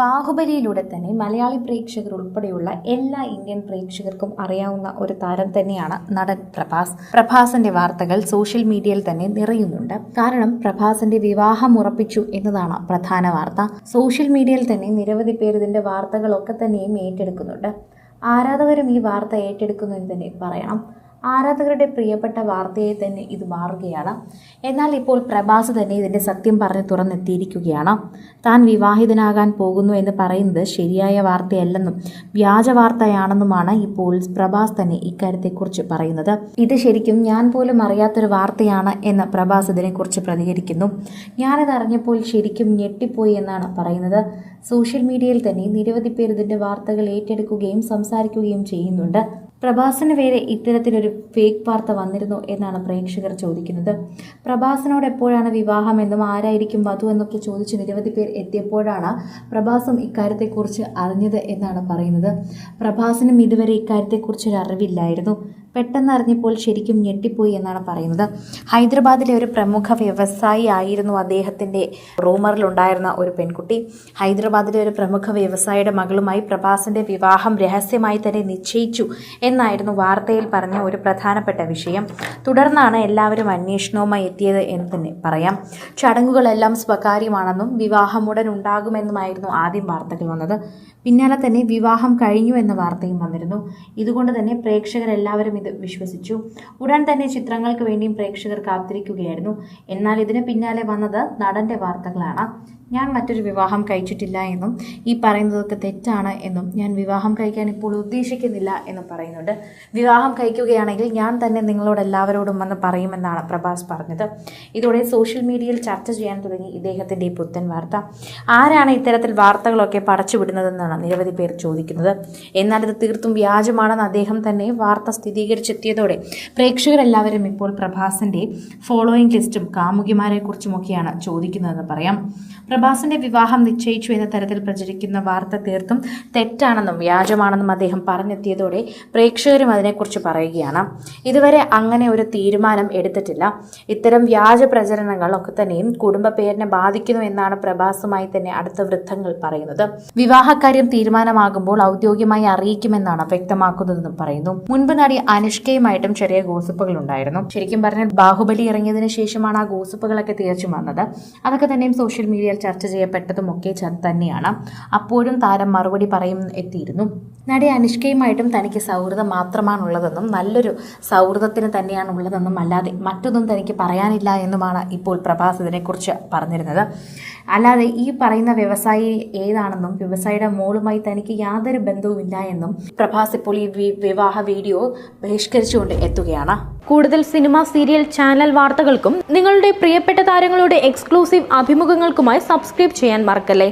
ബാഹുബലിയിലൂടെ തന്നെ മലയാളി പ്രേക്ഷകർ ഉൾപ്പെടെയുള്ള എല്ലാ ഇന്ത്യൻ പ്രേക്ഷകർക്കും അറിയാവുന്ന ഒരു താരം തന്നെയാണ് നടൻ പ്രഭാസ്. പ്രഭാസിന്റെ വാർത്തകൾ സോഷ്യൽ മീഡിയയിൽ തന്നെ നിറയുന്നുണ്ട്. കാരണം പ്രഭാസിന്റെ വിവാഹം ഉറപ്പിച്ചു എന്നതാണ് പ്രധാന വാർത്ത. സോഷ്യൽ മീഡിയയിൽ തന്നെ നിരവധി പേർ ഇതിന്റെ വാർത്തകളൊക്കെ തന്നെയും ഏറ്റെടുക്കുന്നുണ്ട്. ആരാധകരും ഈ വാർത്ത ഏറ്റെടുക്കുന്നു എന്ന് തന്നെ പറയണം ആരാധകരുടെ പ്രിയപ്പെട്ട വാർത്തയെ തന്നെ ഇത് മാറുകയാണ്. എന്നാൽ ഇപ്പോൾ പ്രഭാസ് തന്നെ ഇതിന്റെ സത്യം പറഞ്ഞ് തുറന്നെത്തിയിരിക്കുകയാണ്. താൻ വിവാഹിതനാകാൻ പോകുന്നു എന്ന് പറയുന്നത് ശരിയായ വാർത്തയല്ലെന്നും വ്യാജ വാർത്തയാണെന്നുമാണ് ഇപ്പോൾ പ്രഭാസ് തന്നെ ഇക്കാര്യത്തെക്കുറിച്ച് പറയുന്നത്. ഇത് ശരിക്കും ഞാൻ പോലും അറിയാത്തൊരു വാർത്തയാണ് എന്ന് പ്രഭാസ് ഇതിനെക്കുറിച്ച് പ്രതികരിക്കുന്നു. ഞാനിത് അറിഞ്ഞപ്പോൾ ശരിക്കും ഞെട്ടിപ്പോയി എന്നാണ് പറയുന്നത്. സോഷ്യൽ മീഡിയയിൽ തന്നെ നിരവധി പേർ ഇതിന്റെ വാർത്തകൾ ഏറ്റെടുക്കുകയും സംസാരിക്കുകയും ചെയ്യുന്നുണ്ട്. പ്രഭാസിന് പേരെ ഇത്തരത്തിലൊരു ഫേക്ക് വാർത്ത വന്നിരുന്നു എന്നാണ് പ്രേക്ഷകർ ചോദിക്കുന്നത്. പ്രഭാസിനോട് എപ്പോഴാണ് വിവാഹം എന്നും ആരായിരിക്കും വധു എന്നൊക്കെ ചോദിച്ച് നിരവധി പേർ എത്തിയപ്പോഴാണ് പ്രഭാസും ഇക്കാര്യത്തെക്കുറിച്ച് അറിഞ്ഞത് എന്നാണ് പറയുന്നത്. പ്രഭാസിനും ഇതുവരെ ഇക്കാര്യത്തെക്കുറിച്ച് ഒരു അറിവില്ലായിരുന്നു പെട്ടെന്ന് അറിഞ്ഞപ്പോൾ ശരിക്കും ഞെട്ടിപ്പോയി എന്നാണ് പറയുന്നത്. ഹൈദരാബാദിലെ ഒരു പ്രമുഖ വ്യവസായി ആയിരുന്നു അദ്ദേഹത്തിന്റെ റൂമറിലുണ്ടായിരുന്ന ഒരു പെൺകുട്ടി. ഹൈദരാബാദിലെ ഒരു പ്രമുഖ വ്യവസായിയുടെ മകളുമായി പ്രഭാസിന്റെ വിവാഹം രഹസ്യമായി തന്നെ നിശ്ചയിച്ചു എന്നായിരുന്നു വാർത്തയിൽ പറഞ്ഞ ഒരു പ്രധാനപ്പെട്ട വിഷയം. തുടർന്നാണ് എല്ലാവരും അന്വേഷണവുമായി എത്തിയത് എന്ന് തന്നെ പറയാം. ചടങ്ങുകളെല്ലാം സ്വകാര്യമാണെന്നും വിവാഹം ഉടൻ ഉണ്ടാകുമെന്നുമായിരുന്നു ആദ്യം വാർത്തകൾ വന്നത്. പിന്നാലെ തന്നെ വിവാഹം കഴിഞ്ഞു എന്ന വാർത്തയും വന്നിരുന്നു. ഇതുകൊണ്ട് തന്നെ പ്രേക്ഷകരെല്ലാവരും ഇത് വിശ്വസിച്ചു. ഉടൻ തന്നെ ചിത്രങ്ങൾക്ക് വേണ്ടിയും പ്രേക്ഷകർ കാത്തിരിക്കുകയായിരുന്നു. എന്നാൽ ഇതിന് പിന്നാലെ വന്നത് നടന്റെ വാർത്തകളാണ്. ഞാൻ മറ്റൊരു വിവാഹം കഴിച്ചിട്ടില്ല എന്നും ഈ പറയുന്നതൊക്കെ തെറ്റാണ് എന്നും ഞാൻ വിവാഹം കഴിക്കാൻ ഇപ്പോൾ ഉദ്ദേശിക്കുന്നില്ല എന്നും പറയുന്നുണ്ട്. വിവാഹം കഴിക്കുകയാണെങ്കിൽ ഞാൻ തന്നെ നിങ്ങളോട് എല്ലാവരോടും വന്ന് പറയുമെന്നാണ് പ്രഭാസ് പറഞ്ഞത്. ഇതോടെ സോഷ്യൽ മീഡിയയിൽ ചർച്ച ചെയ്യാൻ തുടങ്ങി ഇദ്ദേഹത്തിന്റെ ഈ പുത്തൻ വാർത്ത. ആരാണ് ഇത്തരത്തിൽ വാർത്തകളൊക്കെ പടച്ചുവിടുന്നതെന്നാണ് നിരവധി പേർ ചോദിക്കുന്നത്. എന്നാൽ ഇത് തീർത്തും വ്യാജമാണെന്ന് അദ്ദേഹം തന്നെ വാർത്ത സ്ഥിരീകരിച്ചെത്തിയതോടെ പ്രേക്ഷകരെല്ലാവരും ഇപ്പോൾ പ്രഭാസിന്റെ ഫോളോയിങ് ലിസ്റ്റും കാമുകിമാരെ കുറിച്ചുമൊക്കെയാണ് ചോദിക്കുന്നതെന്ന് പറയാം. പ്രഭാസിന്റെ വിവാഹം നിശ്ചയിച്ചു എന്ന തരത്തിൽ പ്രചരിക്കുന്ന വാർത്ത തീർത്തും തെറ്റാണെന്നും വ്യാജമാണെന്നും അദ്ദേഹം പറഞ്ഞെത്തിയതോടെ പ്രേക്ഷകരും അതിനെക്കുറിച്ച് പറയുകയാണ്. ഇതുവരെ അങ്ങനെ ഒരു തീരുമാനം എടുത്തിട്ടില്ല. ഇത്തരം വ്യാജ പ്രചരണങ്ങൾ ഒക്കെ തന്നെയും കുടുംബ പേരിനെ ബാധിക്കുന്നു എന്നാണ് പ്രഭാസുമായി തന്നെ അടുത്ത വൃത്തങ്ങൾ പറയുന്നത്. വിവാഹക്കാര്യം തീരുമാനമാകുമ്പോൾ ഔദ്യോഗികമായി അറിയിക്കുമെന്നാണ് വ്യക്തമാക്കുന്നതെന്നും പറയുന്നു. മുൻപ് നടി അനുഷ്കയുമായിട്ടും ചെറിയ ഗോസിപ്പുകൾ ഉണ്ടായിരുന്നു ശരിക്കും പറഞ്ഞാൽ ബാഹുബലി ഇറങ്ങിയതിനു ശേഷമാണ് ആ ഗോസിപ്പുകളൊക്കെ തീർച്ചും വന്നത്. അതൊക്കെ തന്നെയും സോഷ്യൽ മീഡിയയിൽ ചർച്ച ചെയ്യപ്പെട്ടതുമൊക്കെ തന്നെയാണ്. അപ്പോഴും താരം മറുപടി പറയും എത്തിയിരുന്നു. നടി അനുഷ്കയുമായിട്ടും തനിക്ക് സൗഹൃദം മാത്രമാണുള്ളതെന്നും നല്ലൊരു സൗഹൃദത്തിന് തന്നെയാണ് ഉള്ളതെന്നും അല്ലാതെ മറ്റൊന്നും തനിക്ക് പറയാനില്ല എന്നുമാണ് ഇപ്പോൾ പ്രഭാസ് ഇതിനെക്കുറിച്ച് പറഞ്ഞിരുന്നത്. അല്ലാതെ ഈ പറയുന്ന വ്യവസായി ഏതാണെന്നും വ്യവസായിയുടെ മോളുമായി തനിക്ക് യാതൊരു ബന്ധവുമില്ല എന്നും പ്രഭാസ് ഇപ്പോൾ ഈ വിവാഹ വീഡിയോ ബഹിഷ്കരിച്ചുകൊണ്ട് എത്തുകയാണ്. കൂടുതൽ സിനിമ സീരിയൽ ചാനൽ വാർത്തകൾക്കും നിങ്ങളുടെ പ്രിയപ്പെട്ട താരങ്ങളുടെ എക്സ്ക്ലൂസീവ് അഭിമുഖങ്ങൾക്കുമായി സബ്സ്ക്രൈബ് ചെയ്യാൻ മറക്കല്ലേ?